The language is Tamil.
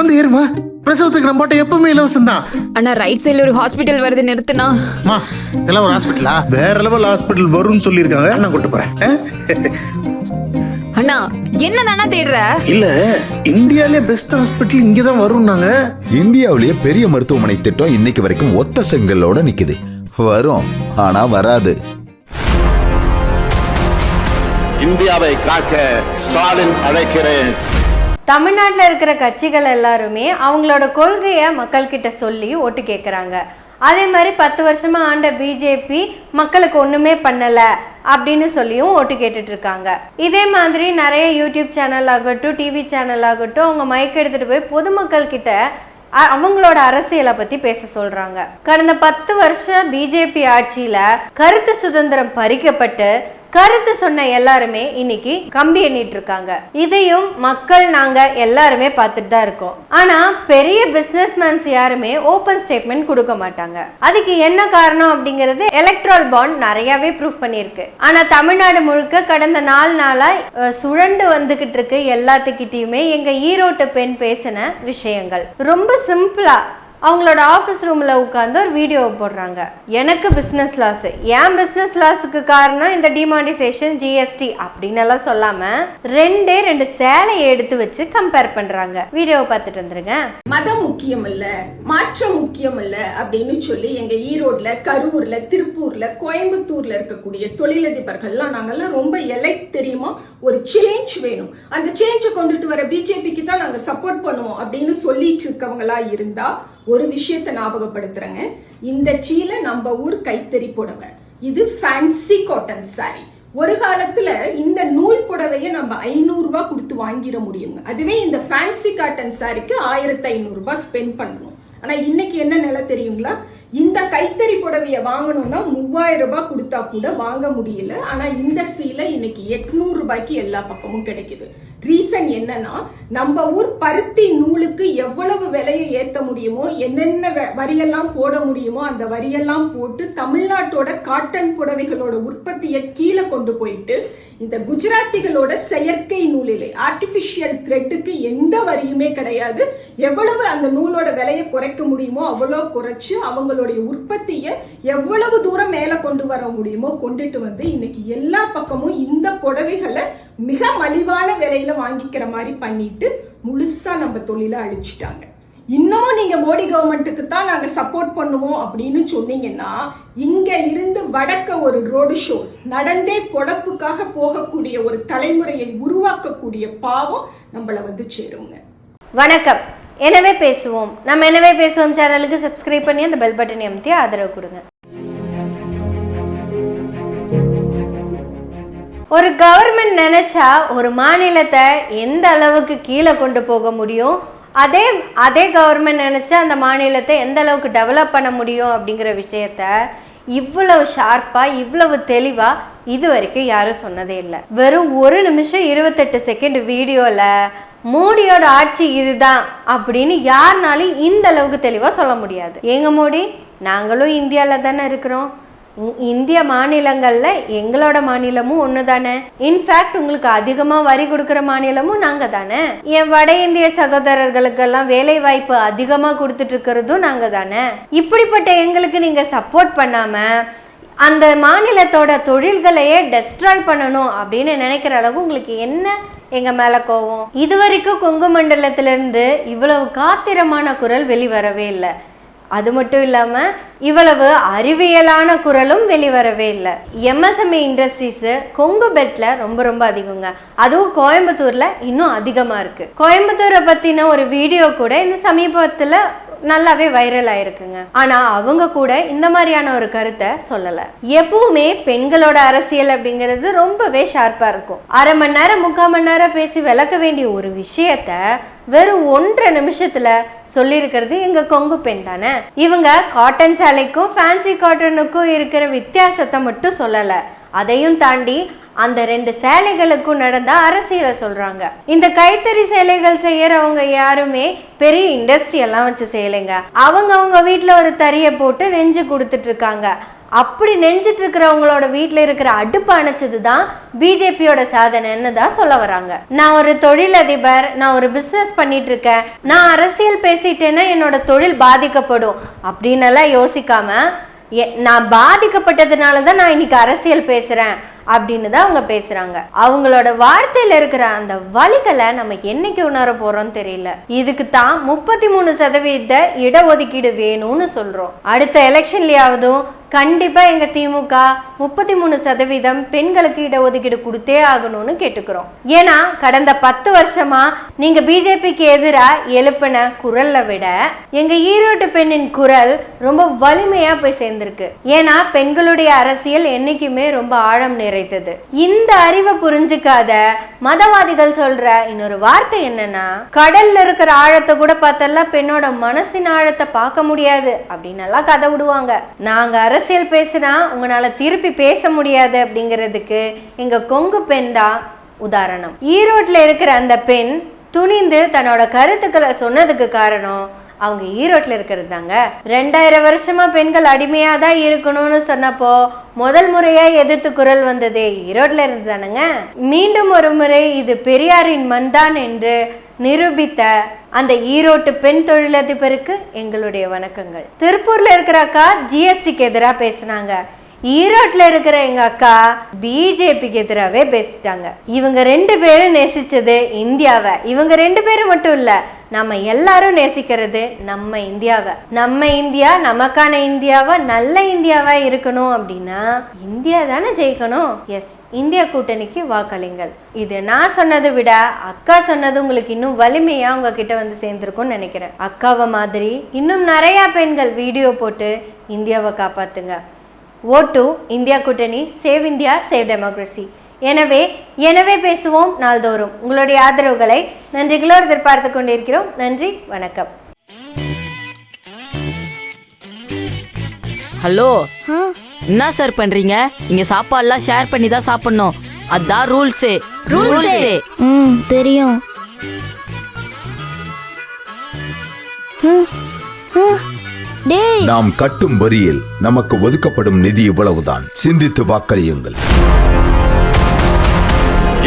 வந்து ஏறுமா? பிரசவத்துக்கு நம்ம போட்ட எப்பவுமே இலவசம் தான். அண்ணா ரைட் சைடுல ஒரு ஹாஸ்பிட்டல் வருது நிறுத்துனா மா இதெல்லாம் ஒரு ஹாஸ்பிட்டலா வேற லெவல் ஹாஸ்பிட்டல் வரும்னு சொல்லியிருக்காங்க. நான் கூட்டு போறேன்? அண்ணா என்ன தானா தேடுற? இல்ல இந்தியாலே பெஸ்ட் ஹாஸ்பிட்டல் இங்க தான் வரும்னாங்க. இந்தியாவிலேயே பெரிய மருத்துவமனை திட்டம் இன்னைக்கு வரைக்கும் ஒத்த செங்கல்லோட நிக்குது. வரும் ஆனா வராது. இந்தியாவை காக்க ஸ்டாலின் அழைக்கிறேன். தமிழ்நாட்டில் இருக்கிற கட்சிகள் எல்லாருமே அவங்களோட கொள்கையை மக்கள்கிட்ட சொல்லி ஓட்டு கேட்குறாங்க அதே மாதிரி பத்து வருஷமா ஆண்ட பிஜேபி மக்களுக்கு ஒன்றுமே பண்ணலை அப்படின்னு சொல்லியும் ஓட்டு கேட்டுட்டு இருக்காங்க. இதே மாதிரி நிறைய யூடியூப் சேனல் ஆகட்டும் டிவி சேனல் ஆகட்டும் அவங்க மைக் எடுத்துட்டு போய் பொதுமக்கள் கிட்ட அ- அவங்களோட அரசியலை பத்தி பேச சொல்றாங்க. கடந்த பத்து வருஷம் பிஜேபி ஆட்சியில கருத்து சுதந்திரம் பறிக்கப்பட்டு கருத்து சொன்ன எல்லாருமே இன்னைக்கு கம்பி எண்ணிட்டு இருக்காங்க. இதையும் மக்கள் நாங்க எல்லாருமே பார்த்துட்டு தான் இருக்கோம். ஆனா பெரிய பிசினஸ்மேன்ஸ் யாருமே ஓப்பன் ஸ்டேட்மெண்ட் கொடுக்க மாட்டாங்க. அதுக்கு என்ன காரணம் அப்படிங்கிறது எலக்ட்ரல் பாண்ட் நிறையவே ப்ரூவ் பண்ணியிருக்கு. ஆனா தமிழ்நாடு முழுக்க கடந்த நாலு நாளா சுழண்டு வந்துகிட்டு இருக்கு எல்லாத்துக்கிட்டயுமே எங்க ஈரோட்டு பெண் பேசின விஷயங்கள். ரொம்ப சிம்பிளா அவங்களோட ஆஃபீஸ் ரூமில் உட்காந்து ஒரு வீடியோ போடுறாங்க. எனக்கு பிஸ்னஸ் லாஸ் ஏன் பிஸ்னஸ் லாஸுக்கு காரணம் இந்த டிமானிசேஷன் ஜிஎஸ்டி அப்படின்னு எல்லாம் சொல்லாமல் ரெண்டே ரெண்டு சேலையை எடுத்து வச்சு கம்பேர் பண்ணுறாங்க வீடியோவை பார்த்துட்டு வந்துருங்க. மதம் முக்கியம் இல்ல மாற்றம் முக்கியம் இல்ல அப்படின்னு சொல்லி எங்க ஈரோட்ல கரூர்ல திருப்பூர்ல கோயம்புத்தூர்ல இருக்கக்கூடிய தொழிலதிபர்கள்லாம் நாங்கெல்லாம் ரொம்ப எலைட் தெரியுமா? ஒரு சேஞ்ச் வேணும். அந்த சேஞ்சை கொண்டுட்டு வர பிஜேபிக்கு தான் நாங்க சப்போர்ட் பண்ணுவோம் அப்படின்னு சொல்லிட்டு இருக்கவங்களா இருந்தா ஒரு விஷயத்தை ஞாபகப்படுத்துறேங்க. இந்த சீலை நம்ம ஊர் கைத்தறி புடவை. இது ஃபேன்சி காட்டன் சாரி ஒரு காலத்துல இந்த நூல் புடவைய நம்ம ஐநூறு ரூபாய் கொடுத்து வாங்கிட முடியுங்க. அதுவே இந்த ஃபேன்சி காட்டன் சாரிக்கு ஆயிரத்தி ஐநூறு ரூபாய் ஸ்பெண்ட் பண்ணணும். ஆனா இன்னைக்கு என்ன நிலை தெரியுங்களா? இந்த கைத்தறி புடவைய வாங்கணும்னா மூவாயிரம் ரூபாய் கொடுத்தா கூட வாங்க முடியல. ஆனா இந்த சீலை இன்னைக்கு எட்நூறு ரூபாய்க்கு எல்லா பக்கமும் கிடைக்குது. ரீசன் என்னன்னா நம்ம ஊர் பருத்தி நூலுக்கு எவ்வளவு விலையை ஏத்த முடியுமோ என்னென்ன வ- வரியெல்லாம் போட முடியுமோ அந்த வரியெல்லாம் போட்டு தமிழ்நாட்டோட காட்டன் புடவைகளோட உற்பத்தியை கீழே கொண்டு போயிட்டு இந்த குஜராத்திகளோட செயற்கை நூலிலே ஆர்டிபிஷியல் த்ரெட்டுக்கு எந்த வரியுமே கிடையாது. எவ்வளவு அந்த நூலோட விலையை குறைக்க முடியுமோ அவ்வளோ குறைச்சு அவங்களுடைய உற்பத்தியை எவ்வளவு தூரம் மேலே கொண்டு வர முடியுமோ கொண்டுட்டு வந்து இன்னைக்கு எல்லா பக்கமும் இந்த புடவைகளை மிக மலிவான விலையில வாங்கிக்கிற மாதிரி பண்ணிட்டு முழுசா நம்ம தொழிலை அழிச்சிட்டாங்க. இன்னமும் நீங்க மோடி கவர்மெண்ட்டுக்கு தான் நாங்க சப்போர்ட் பண்ணுவோம் அப்படின்னு சொன்னீங்கன்னா இங்க இருந்து வடக்க ஒரு ரோடு ஷோ நடந்தே பொழப்புக்காக போகக்கூடிய ஒரு தலைமுறையை உருவாக்கக்கூடிய பாவம் நம்மள வந்து சேருங்க. வணக்கம். எனவே பேசுவோம். நம்ம எனவே பேசுவோம் சேனலுக்கு சப்ஸ்கிரைப் பண்ணி அந்த பெல் பட்டனை அமுத்தி ஆதரவு கொடுங்க. ஒரு கவர்மெண்ட் நினைச்சா ஒரு மாநிலத்தை எந்த அளவுக்கு கீழே கொண்டு போக முடியும்? அதே அதே கவர்மெண்ட் நினச்சா அந்த மாநிலத்தை எந்த அளவுக்கு டெவலப் பண்ண முடியும் அப்படிங்கிற விஷயத்த இவ்வளவு ஷார்ப்பாக இவ்வளவு தெளிவாக இது வரைக்கும் யாரும் சொன்னதே இல்லை. வெறும் ஒரு நிமிஷம் இருபத்தெட்டு செகண்ட் வீடியோவில் மோடியோட ஆட்சி இதுதான் அப்படின்னு யாருனாலும் இந்த அளவுக்கு தெளிவாக சொல்ல முடியாது. எங்கள் மோடி? நாங்களும் இந்தியாவில் தானே இருக்கிறோம். இந்திய மாநிலங்களில் எங்களோட மாநிலமும் ஒன்று தானே இன்ஃபேக்ட் உங்களுக்கு அதிகமாக வரி கொடுக்குற மாநிலமும் நாங்கள் தானே என் வட இந்திய சகோதரர்களுக்கெல்லாம் வேலை வாய்ப்பு அதிகமாக கொடுத்துட்டு இருக்கிறதும் நாங்கள் தானே இப்படிப்பட்ட எங்களுக்கு நீங்கள் சப்போர்ட் பண்ணாமல் அந்த மாநிலத்தோட தொழில்களையே டெஸ்ட்ராய் பண்ணணும் அப்படின்னு நினைக்கிற அளவு உங்களுக்கு என்ன எங்கள் மேலே கோவம்? இது வரைக்கும் கொங்கு மண்டலத்திலிருந்து இவ்வளவு காத்திரமான குரல் வெளிவரவே இல்லை. அது மட்டும் இல்லாமல் இவ்வளவு அறிவியலான குரலும் வெளிவரவே இல்லை. எம்எஸ்எம்இ இண்டஸ்ட்ரீஸு கொங்கு பெட்டில் ரொம்ப ரொம்ப அதிகங்க. அதுவும் கோயம்புத்தூரில் இன்னும் அதிகமாக இருக்குது கோயம்புத்தூரை பற்றின ஒரு வீடியோ கூட இந்த சமீபத்தில் நல்லாவே வைரல் ஆயிருக்குங்க. ஆனா அவங்க கூட இந்த மாதிரியான ஒரு கருத்தை சொல்லல. எப்பவுமே பெண்களோட அரசியல் அப்படிங்கிறது ரொம்பவே ஷார்ப்பா இருக்கும். அரை மணி நேரம் முக்கால் மணி நேரம் பேசி விளக்க வேண்டிய ஒரு விஷயத்த வெறும் ஒன்றரை நிமிஷத்துல சொல்லியிருக்கிறது எங்க கொங்கு பெண் தானே? இவங்க காட்டன் சேலைக்கும் ஃபேன்சி காட்டனுக்கும் இருக்கிற வித்தியாசத்தை மட்டும் சொல்லலை. அதையும் தாண்டி அந்த ரெண்டு சேலைகளுக்கும் நடந்த அரசியலை சொல்றாங்க. இந்த கைத்தறி சேலைகள் செய்யறவங்க யாருமே பெரிய இண்டஸ்ட்ரி எல்லாம் வச்சு செய்யலைங்க. அவங்க அவங்க வீட்டில் ஒரு தறியை போட்டு நெஞ்சு கொடுத்துட்டு இருக்காங்க. அப்படி நெஞ்சிட்டு இருக்கிறவங்களோட வீட்டில் இருக்கிற அடுப்பு அணைச்சது தான் பிஜேபியோட சாதனைன்னு தான் சொல்ல வராங்க. நான் ஒரு தொழிலதிபர் நான் ஒரு பிஸ்னஸ் பண்ணிட்டு இருக்கேன். நான் அரசியல் பேசிட்டேன்னா என்னோட தொழில் பாதிக்கப்படும். அப்படின்னு எல்லாம் யோசிக்காம நான் பாதிக்கப்பட்டதுனால தான் நான் இன்னைக்கு அரசியல் பேசுகிறேன் அப்படின்னு தான் அவங்க பேசுறாங்க. அவங்களோட வார்த்தையில இருக்கிற அந்த வழிகளை நம்ம என்னைக்கு உணர போறோம் தெரியல. இதுக்கு தான் முப்பத்தி மூணு சதவீத இடஒதுக்கீடு வேணும்னு சொல்றோம். அடுத்த எலெக்ஷன்லயாவதும் கண்டிப்பா எங்க திமுக முப்பத்தி மூணு சதவீதம் பெண்களுக்கு இடஒதுக்கீடு கொடுத்தே ஆகணும்னு கேட்டுக்கிறோம். ஏன்னா கடந்த பத்து வருஷமா நீங்க பிஜேபிக்கு எதிராக எழுப்பின குரல்ல விட எங்க ஈரோட்டு பெண்ணின் குரல் ரொம்ப வலிமையா போய் சேர்ந்திருக்கு. ஏன்னா பெண்களுடைய அரசியல் என்னைக்குமே ரொம்ப ஆழம் நிறைந்தது. இந்த அறிவை புரிஞ்சுக்காத மதவாதிகள் சொல்ற இன்னொரு வார்த்தை என்னன்னா கடல்ல இருக்கிற ஆழத்தை கூட பார்த்தெல்லாம் பெண்ணோட மனசின் ஆழத்தை பார்க்க முடியாது அப்படின்னு எல்லாம் கதை விடுவாங்க. நாங்க அரசியல் பேசுனா உங்களால திருப்பி பேச முடியாது அப்படிங்கிறதுக்கு எங்க கொங்கு பெண் தான் உதாரணம். ஈரோட்ல இருக்கிற அந்த பெண் துணிந்து தன்னோட கருத்துக்களை சொன்னதுக்கு காரணம் அவங்க ஈரோட்ல இருக்கிறது தாங்க. ரெண்டாயிரம் வருஷமா பெண்கள் அடிமையாக தான் இருக்கணும்னு சொன்னப்போ முதல் முறையாக எதிர்த்து குரல் வந்ததே ஈரோட்டில் இருந்து தானங்க மீண்டும் ஒரு முறை இது பெரியாரின் மண்தான் என்று நிரூபித்த அந்த ஈரோட்டு பெண் தொழிலதிபருக்கு எங்களுடைய வணக்கங்கள். திருப்பூர்ல இருக்கிற அக்கா ஜிஎஸ்டிக்கு எதிராக பேசுனாங்க. ஈரோட்டில் இருக்கிற எங்க அக்கா பிஜேபிக்கு எதிராகவே பேசிட்டாங்க. இவங்க ரெண்டு பேரும் நேசிச்சது இந்தியாவை. இவங்க ரெண்டு பேரும் மட்டும் இல்லை நம்ம எல்லாரும் நேசிக்கிறது நம்ம இந்தியாவை. நம்ம இந்தியா நமக்கான இந்தியாவா நல்ல இந்தியாவா இருக்கணும் அப்படின்னா இந்தியா தானே ஜெயிக்கணும்? எஸ் இந்தியா கூட்டணிக்கு வாக்களிங்கள். இது நான் சொன்னதை விட அக்கா சொன்னது உங்களுக்கு இன்னும் வலிமையா உங்ககிட்ட வந்து சேர்ந்துருக்கும்னு நினைக்கிறேன். அக்காவை மாதிரி இன்னும் நிறைய பெண்கள் வீடியோ போட்டு இந்தியாவை காப்பாத்துங்க. ஓட்டு இந்தியா கூட்டணி சேவ் இந்தியா சேவ் டெமோக்ரஸி எனவே எனவே பேசுவோம் நாள்தோறும். உங்களுடைய ஆதரவுகளை நன்றிகளோடு எதிர்பார்த்து கொண்டிருக்கிறோம். நன்றி வணக்கம். ஹலோ. என்ன சார் பண்றீங்க? இங்க சாப்பாடுலாம் ஷேர் பண்ணி தான் சாப்பிடணும். அதான் ரூல்ஸே ரூல்ஸே ம் தெரியும். நாம் கட்டும் வரியில் நமக்கு ஒதுக்கப்படும் நிதி இவ்வளவுதான். சிந்தித்து வாக்களியுங்கள்.